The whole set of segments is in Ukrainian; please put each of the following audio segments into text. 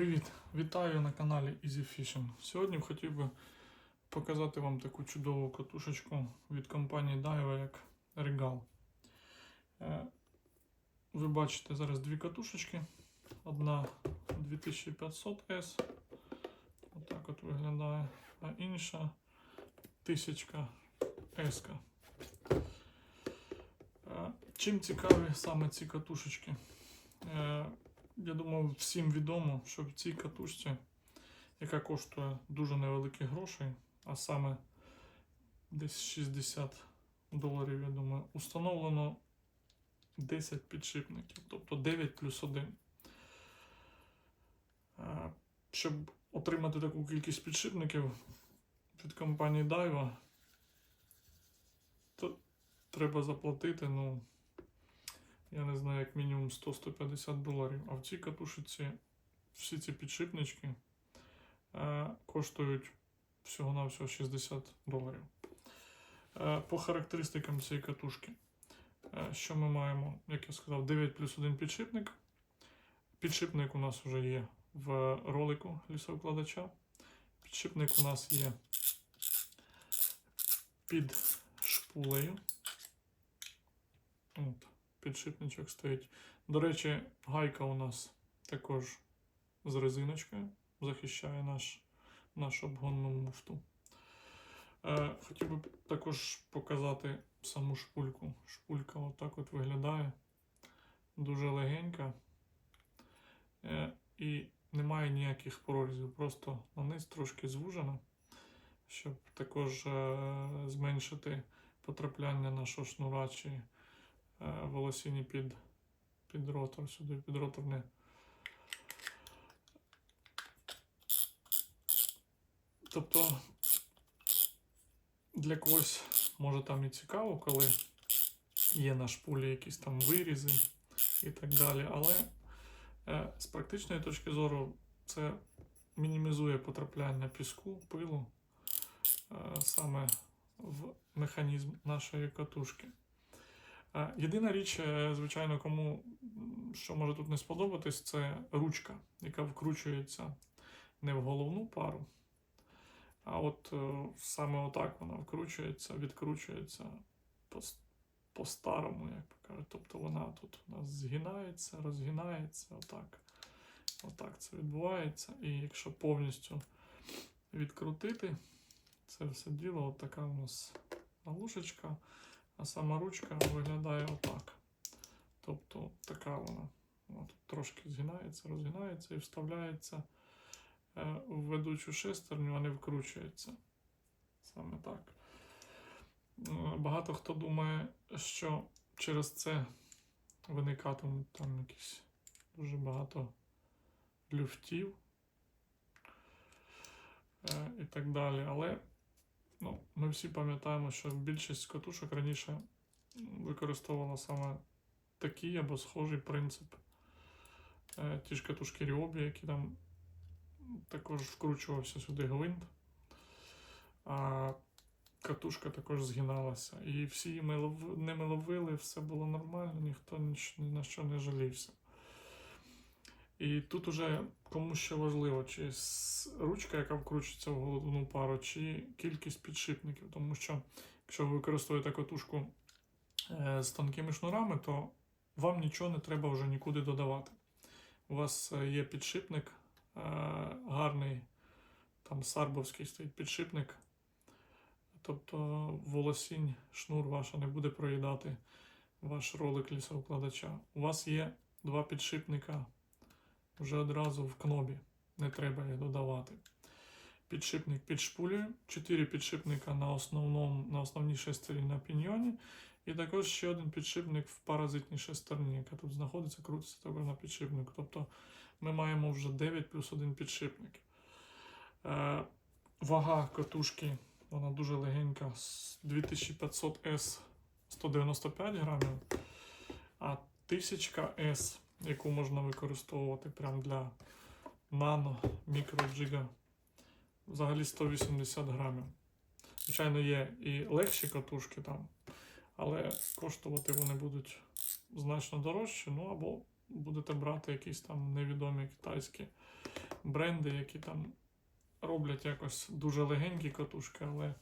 Привіт! Вітаю на каналі Easy Fishing. Сьогодні хотів би показати вам таку чудову катушечку від компанії Daiwa як Regal. Е, Ви бачите зараз дві катушечки. Одна 2500S. Отак от виглядає, а інша 1000 S. Е, Чим цікаві саме ці катушечки? Я думаю, всім відомо, що в цій катушці, яка коштує дуже невеликі грошей, а саме десь 60 доларів, я думаю, установлено 10 підшипників, тобто 9 плюс 1. Е, Щоб отримати таку кількість підшипників від компанії Daiwa, то треба заплатити, ну, я не знаю, як мінімум 100-150 доларів. А в цій катушиці всі ці підшипнички е, коштують всього-навсього 60 доларів. Е, по характеристикам цієї катушки, е, що ми маємо, як я сказав, 9 плюс 1 підшипник. Підшипник у нас вже є в ролику лісовкладача. Підшипник у нас є під шпулею. От підшипничок стоїть. До речі, гайка у нас також з резиночкою, захищає наш, нашу обгонну муфту. Е, хотів би також показати саму шпульку. Шпулька отак от виглядає. Дуже легенька. Е, і немає ніяких прорізів, просто на низ трошки звужена, щоб також е, зменшити потрапляння нашого шнура чи волосіні під, під ротор, сюди під ротор не. Тобто для когось може там і цікаво, коли є на шпулі якісь там вирізи і так далі. Але е, з практичної точки зору це мінімізує потрапляння піску, пилу е, саме в механізм нашої катушки. Е, Єдина річ, е, звичайно, кому що може тут не сподобатись, це ручка, яка вкручується не в головну пару, а от е, саме отак вона вкручується, відкручується по- по-старому, як би кажуть. Тобто вона тут у нас згинається, розгинається, отак. Отак це відбувається. І якщо повністю відкрутити це все діло, от така у нас галушечка. А сама ручка виглядає отак. Тобто така вона. От, трошки згинається, розгинається і вставляється е, в ведучу шестерню, а не вкручується. Саме так. Е, Багато хто думає, що через це виникатимуть там якісь дуже багато люфтів е, і так далі. Але Ну, ми всі пам'ятаємо, що більшість катушок раніше використовувала саме такий або схожий принцип. Е, Ті ж катушки Ріобі, які там також вкручувався сюди гвинт, а катушка також згиналася. І всі лов- ними ловили, все було нормально, ніхто ні на що не жалівся. І тут уже кому що важливо, чи ручка, яка вкручується в головну пару, чи кількість підшипників. Тому що якщо ви використовуєте катушку е, з тонкими шнурами, то вам нічого не треба вже нікуди додавати. У вас е, є підшипник, е, гарний, там сарбовський стоїть підшипник. Тобто волосінь, шнур ваша не буде проїдати ваш ролик лісоукладача. У вас є два підшипника вже одразу в кнобі. Не треба їх додавати. Підшипник під шпулею, 4 підшипника на, основному, на основній шестерні на піньйоні. І також ще один підшипник в паразитній шестерні, яка тут знаходиться, крутиться також на підшипнику. Тобто ми маємо вже 9 плюс 1 підшипник. Е, вага катушки, вона дуже легенька, 2500S 195 грамів, а 1000S яку можна використовувати прямо для нано, мікро, джига. Взагалі 180 грамів. Звичайно, є і легші катушки там, але коштувати вони будуть значно дорожче, ну або будете брати якісь там невідомі китайські бренди, які там роблять якось дуже легенькі катушки, але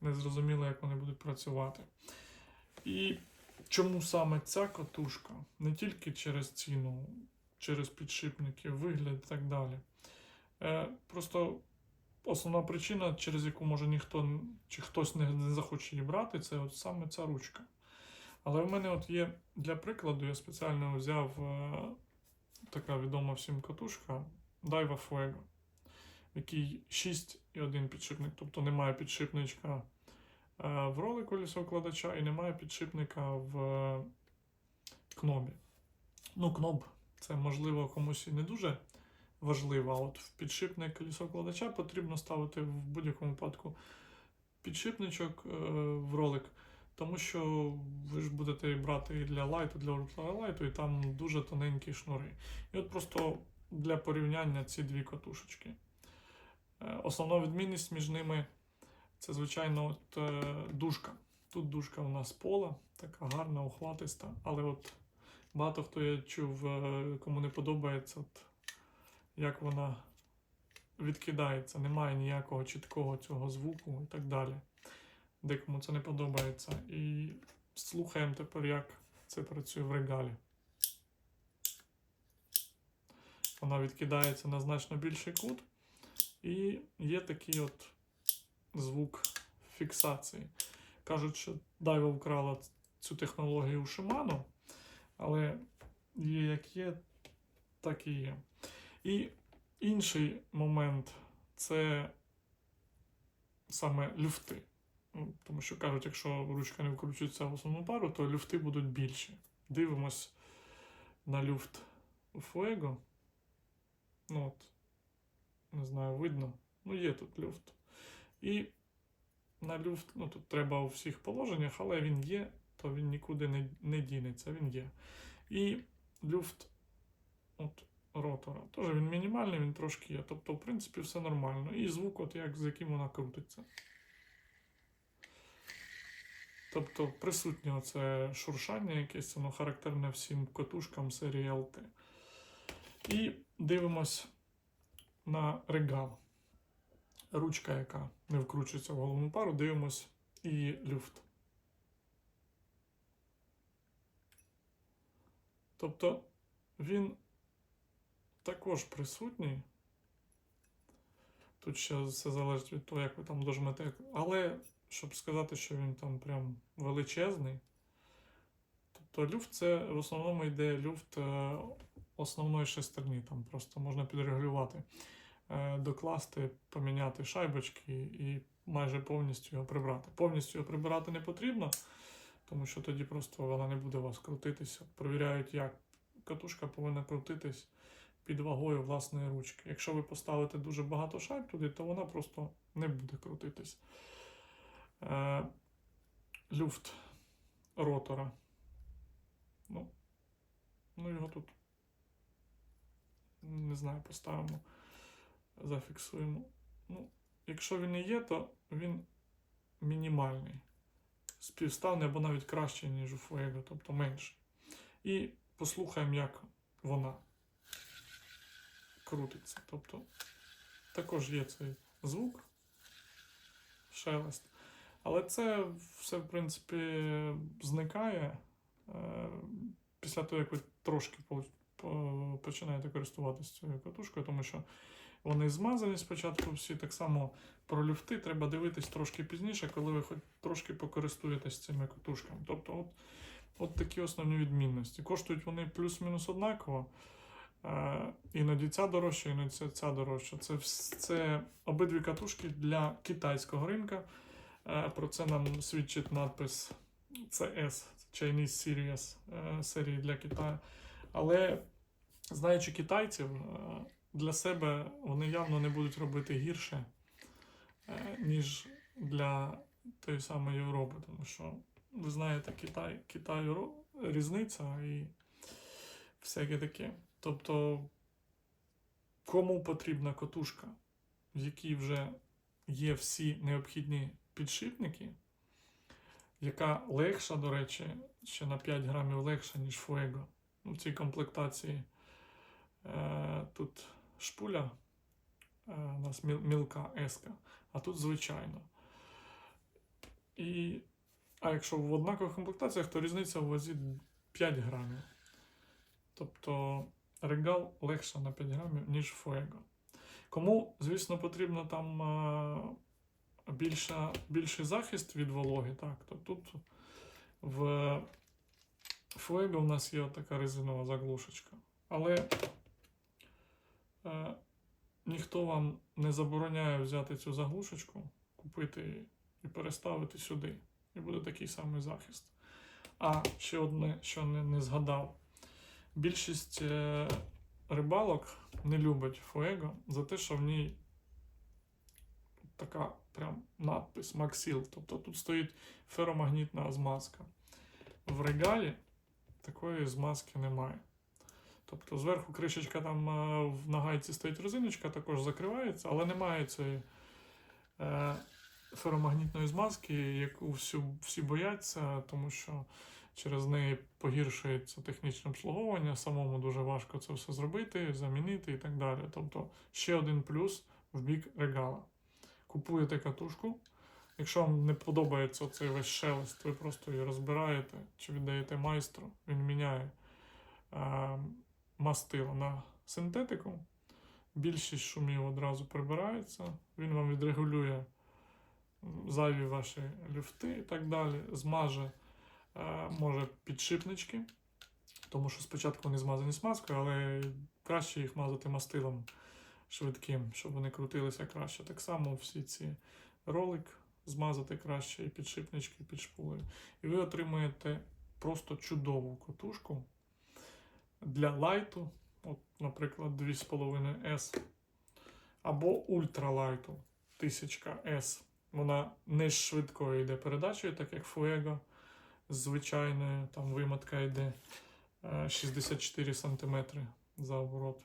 не зрозуміло, як вони будуть працювати. І чому саме ця катушка? Не тільки через ціну, через підшипники, вигляд і так далі. Е, просто основна причина, через яку може ніхто чи хтось не, захоче її брати, це от саме ця ручка. Але в мене от є для прикладу, я спеціально взяв е, така відома всім катушка Daiwa Fuego, в якій 6,1 підшипник, тобто немає підшипничка в ролику лісокладача і немає підшипника в е, кнобі. Ну, кноб це можливо комусь і не дуже важливо, а от в підшипник лісокладача потрібно ставити в будь-якому випадку підшипничок е, в ролик. Тому що ви ж будете брати і для лайту, для ультралайту, і там дуже тоненькі шнури. І от просто для порівняння ці дві катушечки. Е, Основна відмінність між ними це, звичайно, от, е, дужка. Тут дужка у нас пола, така гарна, ухватиста, але от багато хто я чув, е, кому не подобається, от, як вона відкидається, немає ніякого чіткого цього звуку і так далі декому це не подобається. І слухаємо тепер, як це працює в регалі. Вона відкидається на значно більший кут, і є такий от звук фіксації. Кажуть, що Дайва вкрала цю технологію у Shimano, але є як є, так і є. І інший момент це саме люфти. Ну, Тому що кажуть, якщо ручка не вкручується в основну пару, то люфти будуть більші. Дивимось на люфт у Fuego. Ну от, не знаю, видно. Ну, є тут люфт. І на люфт, ну тут треба у всіх положеннях, але він є, то він нікуди не, не дінеться, він є. І люфт от, ротора. Теж він мінімальний, він трошки є. Тобто, в принципі, все нормально. І звук, от як з яким вона крутиться. Тобто присутнє оце шуршання якесь, воно характерне всім катушкам серії LT. І дивимось на регал. Ручка, яка не вкручується в головну пару, дивимось і люфт. Тобто він також присутній. Тут ще все залежить від того, як ви там дожмете. Але щоб сказати, що він там прям величезний. Тобто люфт це в основному йде люфт е, основної шестерні. Там просто можна підрегулювати, докласти, поміняти шайбочки і майже повністю його прибрати. Повністю його прибирати не потрібно, тому що тоді просто вона не буде у вас крутитися. Провіряють, як катушка повинна крутитись під вагою власної ручки. Якщо ви поставите дуже багато шайб туди, то вона просто не буде крутитись. Е, люфт ротора. Ну, ну його тут не знаю, поставимо, зафіксуємо. Ну, якщо він і є, то він мінімальний. Співставний або навіть краще, ніж у Fuego, тобто менше. І послухаємо, як вона крутиться. Тобто також є цей звук, шелест. Але це все, в принципі, зникає е, після того, як ви трошки по- по- починаєте користуватися цією катушкою, тому що вони змазані спочатку всі. Так само про люфти треба дивитись трошки пізніше, коли ви хоч трошки покористуєтесь цими катушками. Тобто, от, от такі основні відмінності. Коштують вони плюс-мінус однаково. Е, іноді ця дорожча, іноді ця, ця дорожча. Це, це обидві катушки для китайського ринка. Е, Про це нам свідчить надпис CS Chinese Series е, серії для Китаю. Але знаючи китайців, е, для себе вони явно не будуть робити гірше, е, ніж для тої самої Європи. Тому що ви знаєте, Китай, Китай різниця і всяке таке. Тобто, кому потрібна катушка, в якій вже є всі необхідні підшипники, яка легша, до речі, ще на 5 грамів легша, ніж Fuego. Ну, в цій комплектації е, тут шпуля, е, у нас мілка еска, а тут звичайно. І, а якщо в однакових комплектаціях, то різниця в вазі 5 грамів. Тобто регал легше на 5 грамів, ніж Fuego. Кому, звісно, потрібно там е, більша, більший захист від вологи, так, то тут в Fuego у нас є така резинова заглушечка. Але ніхто вам не забороняє взяти цю заглушечку, купити її і переставити сюди. І буде такий самий захист. А ще одне, що не, не згадав. Більшість е, рибалок не любить Fuego за те, що в ній така прям надпис Maxil. Тобто тут стоїть феромагнітна змазка. В регалі такої змазки немає. Тобто зверху кришечка там е, в нагайці стоїть резиночка, також закривається, але немає цієї е, феромагнітної змазки, яку всю, всі бояться, тому що через неї погіршується технічне обслуговування, самому дуже важко це все зробити, замінити і так далі. Тобто ще один плюс в бік регала. Купуєте катушку. Якщо вам не подобається цей весь шелест, ви просто її розбираєте чи віддаєте майстру, він міняє е, мастило на синтетику. Більшість шумів одразу прибирається, він вам відрегулює зайві ваші люфти і так далі. Змаже е, може підшипнички, тому що спочатку вони змазані смазкою, але краще їх мазати мастилом швидким, щоб вони крутилися краще. Так само всі ці ролик змазати краще і підшипнички під шпулею. І ви отримуєте просто чудову котушку для лайту, от, наприклад, 2,5 S, або ультралайту 1000 S. Вона не швидкою йде передачею, так як Fuego з звичайною, там вимотка йде е, 64 см за оборот.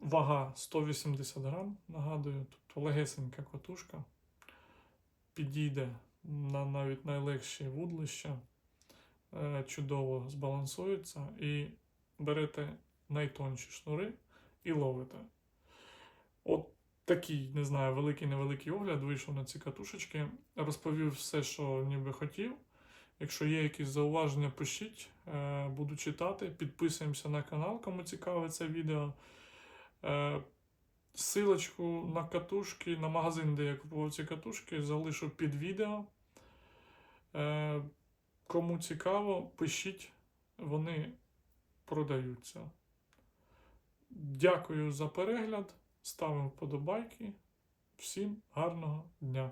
Вага 180 грам, нагадую, тобто легесенька котушка. Підійде на навіть найлегші вудлища, е, чудово збалансується і берете найтонші шнури і ловите. От такий, не знаю, великий невеликий огляд вийшов на ці катушечки. Розповів все, що ніби хотів. Якщо є якісь зауваження, пишіть, е, буду читати. Підписуємося на канал, кому цікаве це відео. Е, Силочку на катушки, на магазин, де я купував ці катушки, залишу під відео. Кому цікаво, пишіть, вони продаються. Дякую за перегляд. Ставимо вподобайки. Всім гарного дня!